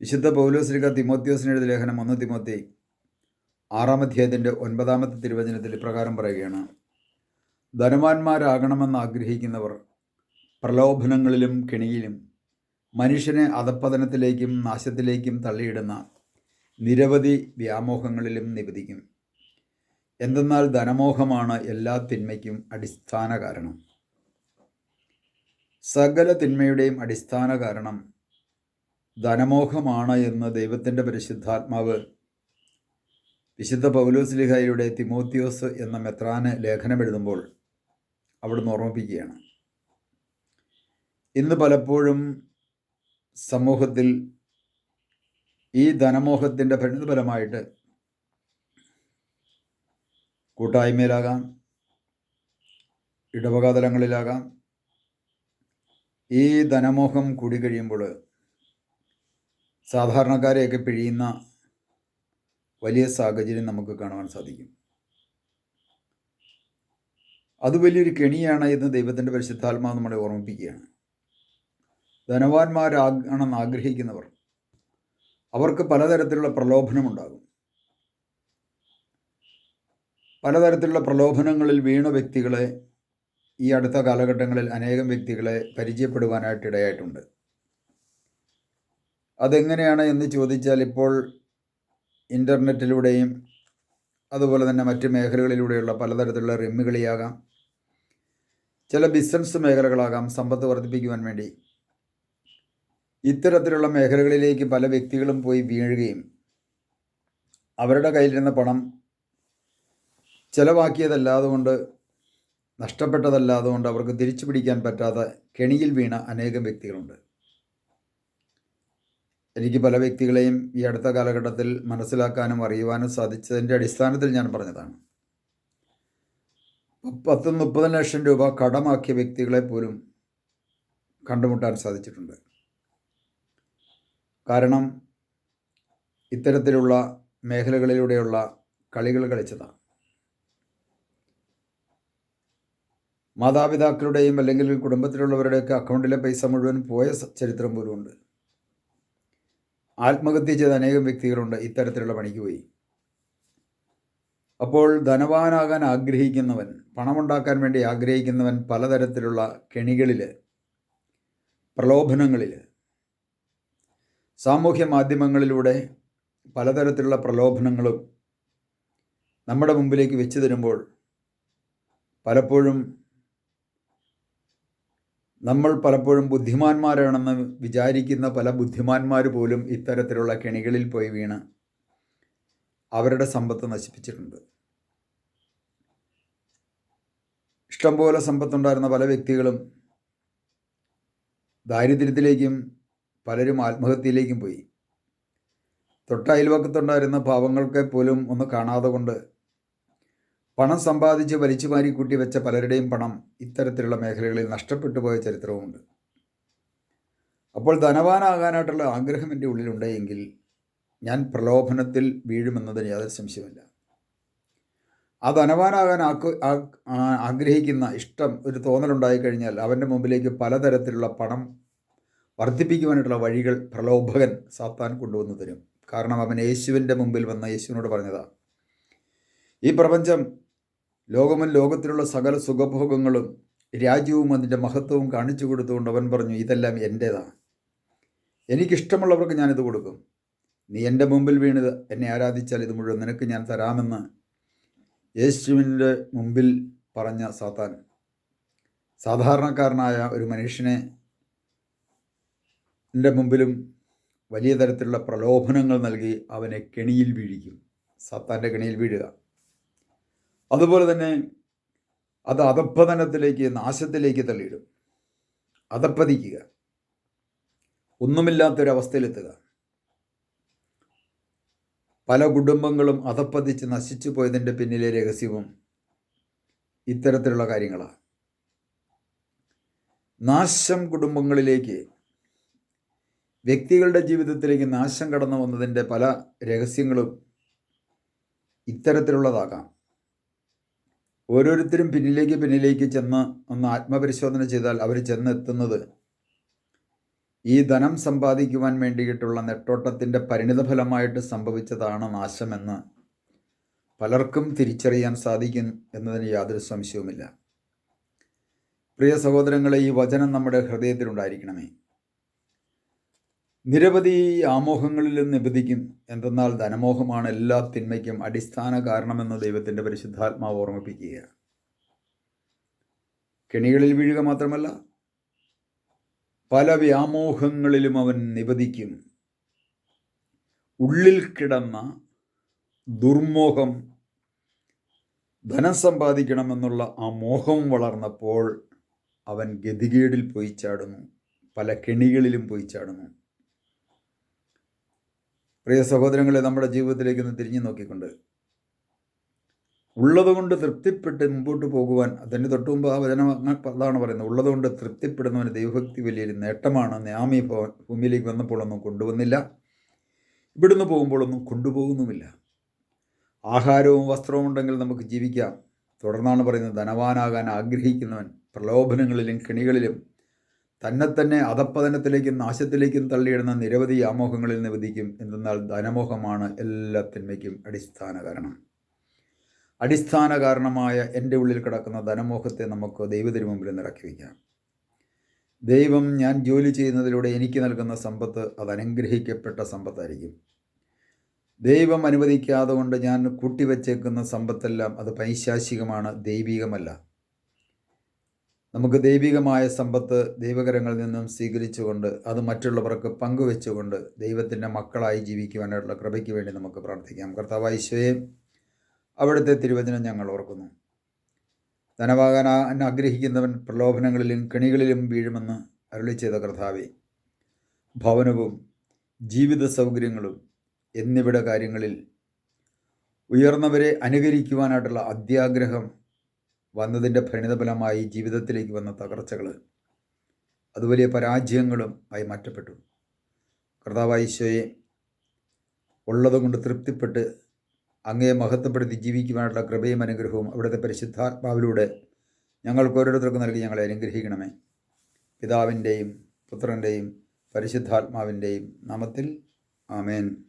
വിശുദ്ധ പൗലോസ്ലിക തിമോത്യോസിന് എഴുതിയ ലേഖനം ഒന്ന് തിമോത്തി ആറാം അധ്യായത്തിന്റെ ഒൻപതാമത്തെ തിരുവചനത്തിൽ ഇപ്രകാരം പറയുകയാണ്. ധനവാന്മാരാകണമെന്ന് ആഗ്രഹിക്കുന്നവർ പ്രലോഭനങ്ങളിലും കെണിയിലും മനുഷ്യനെ അധപ്പതനത്തിലേക്കും നാശത്തിലേക്കും തള്ളിയിടുന്ന നിരവധി വ്യാമോഹങ്ങളിലും നിപതിക്കും എന്തെന്നാൽ ധനമോഹമാണ് എല്ലാ തിന്മയ്ക്കും അടിസ്ഥാന കാരണം സകല തിന്മയുടെയും അടിസ്ഥാന കാരണം ധനമോഹമാണ് എന്ന് ദൈവത്തിന്റെ പരിശുദ്ധാത്മാവ് വിശുദ്ധ പൗലോസ് പൗലോസ്ലിഹായുടെ തിമോത്തിയോസ് എന്ന മെത്രാന് ലേഖനം എഴുതുമ്പോൾ അവിടുന്ന് ഓർമ്മിപ്പിക്കുകയാണ്. ഇന്ന് പലപ്പോഴും സമൂഹത്തിൽ ഈ ധനമോഹത്തിന്റെ പരിണിതഫലമായിട്ട് കൂട്ടായ്മയിലാകാം ഇടവകാതലങ്ങളിലാകാം. ഈ ധനമോഹം കൂടി കഴിയുമ്പോൾ സാധാരണക്കാരെയൊക്കെ പിഴിയുന്ന വലിയ സാഹചര്യം നമുക്ക് കാണുവാൻ സാധിക്കും. അത് വലിയൊരു കെണിയാണ് എന്ന് ദൈവത്തിന്റെ പരിശുദ്ധാത്മാവ് നമ്മളെ ഓർമ്മിപ്പിക്കുകയാണ്. ധനവാന്മാരാകണമെന്ന് ആഗ്രഹിക്കുന്നവർ അവർക്ക് പലതരത്തിലുള്ള പ്രലോഭനമുണ്ടാകും. പലതരത്തിലുള്ള പ്രലോഭനങ്ങളിൽ വീണ വ്യക്തികളെ ഈ അടുത്ത കാലഘട്ടങ്ങളിൽ അനേകം വ്യക്തികളെ പരിചയപ്പെടുവാനായിട്ട് ഇടയായിട്ടുണ്ട്. അതെങ്ങനെയാണ് എന്ന് ചോദിച്ചാൽ ഇപ്പോൾ ഇന്റർനെറ്റിലൂടെയും അതുപോലെ തന്നെ മറ്റ് മേഖലകളിലൂടെയുള്ള പലതരത്തിലുള്ള റിമ്മുകളിയാകാം. ചില ബിസിനസ് മേഖലകളാകാം സമ്പത്ത് വർദ്ധിപ്പിക്കുവാൻ വേണ്ടി. ഇത്തരത്തിലുള്ള മേഖലകളിലേക്ക് പല വ്യക്തികളും പോയി വീഴുകയും അവരുടെ കയ്യിലിരുന്ന പണം ചിലവാക്കിയതല്ലാതെ കൊണ്ട് നഷ്ടപ്പെട്ടതല്ലാതെ കൊണ്ട് അവർക്ക് തിരിച്ചു പിടിക്കാൻ പറ്റാത്ത കെണിയിൽ വീണ അനേകം വ്യക്തികളുണ്ട്. എനിക്ക് പല വ്യക്തികളെയും ഈ അടുത്ത കാലഘട്ടത്തിൽ മനസ്സിലാക്കാനും അറിയുവാനും സാധിച്ചതിന്റെ അടിസ്ഥാനത്തിൽ ഞാൻ പറഞ്ഞതാണ്. പത്ത് മുപ്പത് ലക്ഷം രൂപ കടമാക്കിയ വ്യക്തികളെ പോലും കണ്ടുമുട്ടാൻ സാധിച്ചിട്ടുണ്ട്. കാരണം ഇത്തരത്തിലുള്ള മേഖലകളിലൂടെയുള്ള കളികൾ കളിച്ചതാണ്. മാതാപിതാക്കളുടെയും അല്ലെങ്കിൽ കുടുംബത്തിലുള്ളവരുടെയൊക്കെ അക്കൗണ്ടിലെ പൈസ മുഴുവൻ പോയ ചരിത്രം പോലുമുണ്ട്. ആത്മഹത്യ ചെയ്ത അനേകം വ്യക്തികളുണ്ട്. ഇത്തരത്തിലുള്ള പണിക്ക് പോയി. അപ്പോൾ ധനവാനാകാൻ ആഗ്രഹിക്കുന്നവൻ പണമുണ്ടാക്കാൻ വേണ്ടി ആഗ്രഹിക്കുന്നവൻ പലതരത്തിലുള്ള കെണികളിൽ പ്രലോഭനങ്ങളിൽ സാമൂഹ്യ മാധ്യമങ്ങളിലൂടെ പലതരത്തിലുള്ള പ്രലോഭനങ്ങളും നമ്മുടെ മുമ്പിലേക്ക് വെച്ച് തരുമ്പോൾ പലപ്പോഴും നമ്മൾ പലപ്പോഴും ബുദ്ധിമാന്മാരാണെന്ന് വിചാരിക്കുന്ന പല ബുദ്ധിമാന്മാർ പോലും ഇത്തരത്തിലുള്ള കെണികളിൽ പോയി വീണ് അവരുടെ സമ്പത്ത് നശിപ്പിച്ചിട്ടുണ്ട്. ഇഷ്ടംപോലെ സമ്പത്തുണ്ടായിരുന്ന പല വ്യക്തികളും ദാരിദ്ര്യത്തിലേക്കും പലരും ആത്മഹത്യയിലേക്കും പോയി. തൊട്ട അയൽവക്കത്തുണ്ടായിരുന്ന പോലും ഒന്ന് കാണാതെ കൊണ്ട് പണം സമ്പാദിച്ച് വലിച്ചു മാരി കൂട്ടി വെച്ച പലരുടെയും പണം ഇത്തരത്തിലുള്ള മേഖലകളിൽ നഷ്ടപ്പെട്ടു പോയ ചരിത്രവുമുണ്ട് അപ്പോൾ ധനവാനാകാനായിട്ടുള്ള ആഗ്രഹം എന്റെ ഉള്ളിലുണ്ടെങ്കിൽ ഞാൻ പ്രലോഭനത്തിൽ വീഴുമെന്നതിന് യാതൊരു സംശയമില്ല ആ ധനവാനാകാൻ ആഗ്രഹിക്കുന്ന ഇഷ്ടം ഒരു തോന്നലുണ്ടായി കഴിഞ്ഞാൽ അവന്റെ മുമ്പിലേക്ക് പലതരത്തിലുള്ള പണം വർദ്ധിപ്പിക്കുവാനായിട്ടുള്ള വഴികൾ പ്രലോഭകൻ സാത്താൻ കൊണ്ടുവന്നു തരും. കാരണം അവൻ യേശുവിന്റെ മുമ്പിൽ വന്ന യേശുവിനോട് പറഞ്ഞതാണ് ഈ പ്രപഞ്ചം ലോകമും ലോകത്തിലുള്ള സകല സുഖഭോഗങ്ങളും രാജ്യവും അതിന്റെ മഹത്വവും കാണിച്ചു കൊടുത്തുകൊണ്ട് അവൻ പറഞ്ഞു ഇതെല്ലാം എന്റേതാണ്. എനിക്കിഷ്ടമുള്ളവർക്ക് ഞാനിത് കൊടുക്കും. നീ എന്റെ മുമ്പിൽ വീണത് എന്നെ ആരാധിച്ചാൽ ഇത് മുഴുവൻ നിനക്ക് ഞാൻ തരാമെന്ന് യേശുവിന്റെ മുമ്പിൽ പറഞ്ഞ സാത്താൻ. സാധാരണക്കാരനായ ഒരു മനുഷ്യനെ എന്റെ മുമ്പിലും വലിയ തരത്തിലുള്ള പ്രലോഭനങ്ങൾ നൽകി അവനെ കെണിയിൽ വീഴിക്കും. സാത്താന്റെ കെണിയിൽ വീഴുക. അതുപോലെ തന്നെ അത് അധപ്പതനത്തിലേക്ക് നാശത്തിലേക്ക് തള്ളിയിടും. അധപ്പതിക്കുക ഒന്നുമില്ലാത്തൊരവസ്ഥയിലെത്തുക. പല കുടുംബങ്ങളും അധപ്പതിച്ച് നശിച്ചു പോയതിന്റെ പിന്നിലെ രഹസ്യവും ഇത്തരത്തിലുള്ള കാര്യങ്ങളാണ്. നാശം കുടുംബങ്ങളിലേക്ക് വ്യക്തികളുടെ ജീവിതത്തിലേക്ക് നാശം കടന്നു വന്നതിന്റെ പല രഹസ്യങ്ങളും ഇത്തരത്തിലുള്ളതാകാം. ഓരോരുത്തരും പിന്നിലേക്ക് പിന്നിലേക്ക് ചെന്ന് ഒന്ന് ആത്മപരിശോധന ചെയ്താൽ അവർ ചെന്നെത്തുന്നത് ഈ ധനം സമ്പാദിക്കുവാൻ വേണ്ടിയിട്ടുള്ള നെട്ടോട്ടത്തിന്റെ പരിണിതഫലമായിട്ട് സംഭവിച്ചതാണ് നാശമെന്ന് പലർക്കും തിരിച്ചറിയാൻ സാധിക്കും എന്നതിന് യാതൊരു സംശയവുമില്ല. പ്രിയ സഹോദരങ്ങളെ ഈ വചനം നമ്മുടെ ഹൃദയത്തിലുണ്ടായിരിക്കണമേ. നിരവധി ആമോഹങ്ങളിൽ ആമോഹങ്ങളിലും നിബന്ധിക്കും. എന്തെന്നാൽ ധനമോഹമാണ് എല്ലാ തിന്മയ്ക്കും അടിസ്ഥാന കാരണമെന്ന് ദൈവത്തിന്റെ പരിശുദ്ധാത്മാവ് ഓർമ്മിപ്പിക്കുകയാണ്. കെണികളിൽ വീഴുക മാത്രമല്ല പല വ്യാമോഹങ്ങളിലും അവൻ നിബന്ധിക്കും. ഉള്ളിൽ കിടന്ന ദുർമോഹം ധനം സമ്പാദിക്കണമെന്നുള്ള ആ മോഹം വളർന്നപ്പോൾ അവൻ ഗതികേടിൽ പോയി ചാടുന്നു പല കെണികളിലും പോയി ചാടുന്നു. പ്രിയ സഹോദരങ്ങളെ നമ്മുടെ ജീവിതത്തിലേക്ക് ഒന്ന് തിരിഞ്ഞു നോക്കിക്കൊണ്ട്. ഉള്ളതുകൊണ്ട് തൃപ്തിപ്പെട്ട് മുമ്പോട്ട് പോകുവാൻ അതിന് തൊട്ട് മുമ്പ് ആ വചനം അതാണ് പറയുന്നത് ഉള്ളതുകൊണ്ട് തൃപ്തിപ്പെടുന്നവന് ദൈവഭക്തി വലിയൊരു നേട്ടമാണ്. നാമി ഭൂമിയിലേക്ക് വന്നപ്പോഴൊന്നും കൊണ്ടുവന്നില്ല. ഇവിടുന്ന് പോകുമ്പോഴൊന്നും കൊണ്ടുപോകുന്നുമില്ല. ആഹാരവും വസ്ത്രവും ഉണ്ടെങ്കിൽ നമുക്ക് ജീവിക്കാം. തുടർന്നാണ് പറയുന്നത് ധനവാനാകാൻ ആഗ്രഹിക്കുന്നവൻ പ്രലോഭനങ്ങളിലും കെണികളിലും തന്നെ തന്നെ അധപ്പതനത്തിലേക്കും നാശത്തിലേക്കും തള്ളിയിടുന്ന നിരവധി ആമോഹങ്ങളിൽ നിവധിക്കും എന്തെന്നാൽ ധനമോഹമാണ് എല്ലാ തിന്മയ്ക്കും അടിസ്ഥാന കാരണം. അടിസ്ഥാന കാരണമായ എന്റെ ഉള്ളിൽ കിടക്കുന്ന ധനമോഹത്തെ നമുക്ക് ദൈവത്തിന് മുമ്പിൽ നിറക്കി വയ്ക്കാം. ദൈവം ഞാൻ ജോലി ചെയ്യുന്നതിലൂടെ എനിക്ക് നൽകുന്ന സമ്പത്ത് അത് അനുഗ്രഹിക്കപ്പെട്ട സമ്പത്തായിരിക്കും. ദൈവം അനുവദിക്കാതെ കൊണ്ട് ഞാൻ കൂട്ടിവച്ചേക്കുന്ന സമ്പത്തെല്ലാം അത് പൈശാശികമാണ് ദൈവികമല്ല. നമുക്ക് ദൈവികമായ സമ്പത്ത് ദൈവകരങ്ങളിൽ നിന്നും സ്വീകരിച്ചുകൊണ്ട് അത് മറ്റുള്ളവർക്ക് പങ്കുവെച്ചുകൊണ്ട് ദൈവത്തിന്റെ മക്കളായി ജീവിക്കുവാനായിട്ടുള്ള കൃപയ്ക്ക് വേണ്ടി നമുക്ക് പ്രാർത്ഥിക്കാം. കർത്താവ് അവിടുത്തെ തിരുവചനം ഞങ്ങൾ ഓർക്കുന്നു. ധനവാകാൻ ആഗ്രഹിക്കുന്നവൻ പ്രലോഭനങ്ങളിലും കെണികളിലും വീഴുമെന്ന് അരുളി ചെയ്ത കർത്താവെ ഭവനവും ജീവിത സൗകര്യങ്ങളും എന്നിവിടെ കാര്യങ്ങളിൽ ഉയർന്നവരെ അനുകരിക്കുവാനായിട്ടുള്ള അത്യാഗ്രഹം വന്നതിന്റെ പരിണിതഫലമായി ജീവിതത്തിലേക്ക് വന്ന തകർച്ചകൾ അത് വലിയ പരാജയങ്ങളും ആയി മാറ്റപ്പെട്ടു. കർത്താവായിശോയെ ഉള്ളതുകൊണ്ട് തൃപ്തിപ്പെട്ട് അങ്ങയെ മഹത്വപ്പെടുത്തി ജീവിക്കുവാനുള്ള കൃപയും അനുഗ്രഹവും അവിടുത്തെ പരിശുദ്ധാത്മാവിലൂടെ ഞങ്ങൾക്ക് ഓരോരുത്തർക്കും നൽകി ഞങ്ങളെ അനുഗ്രഹിക്കണമേ. പിതാവിന്റെയും പുത്രന്റെയും പരിശുദ്ധാത്മാവിന്റെയും നാമത്തിൽ ആമേൻ.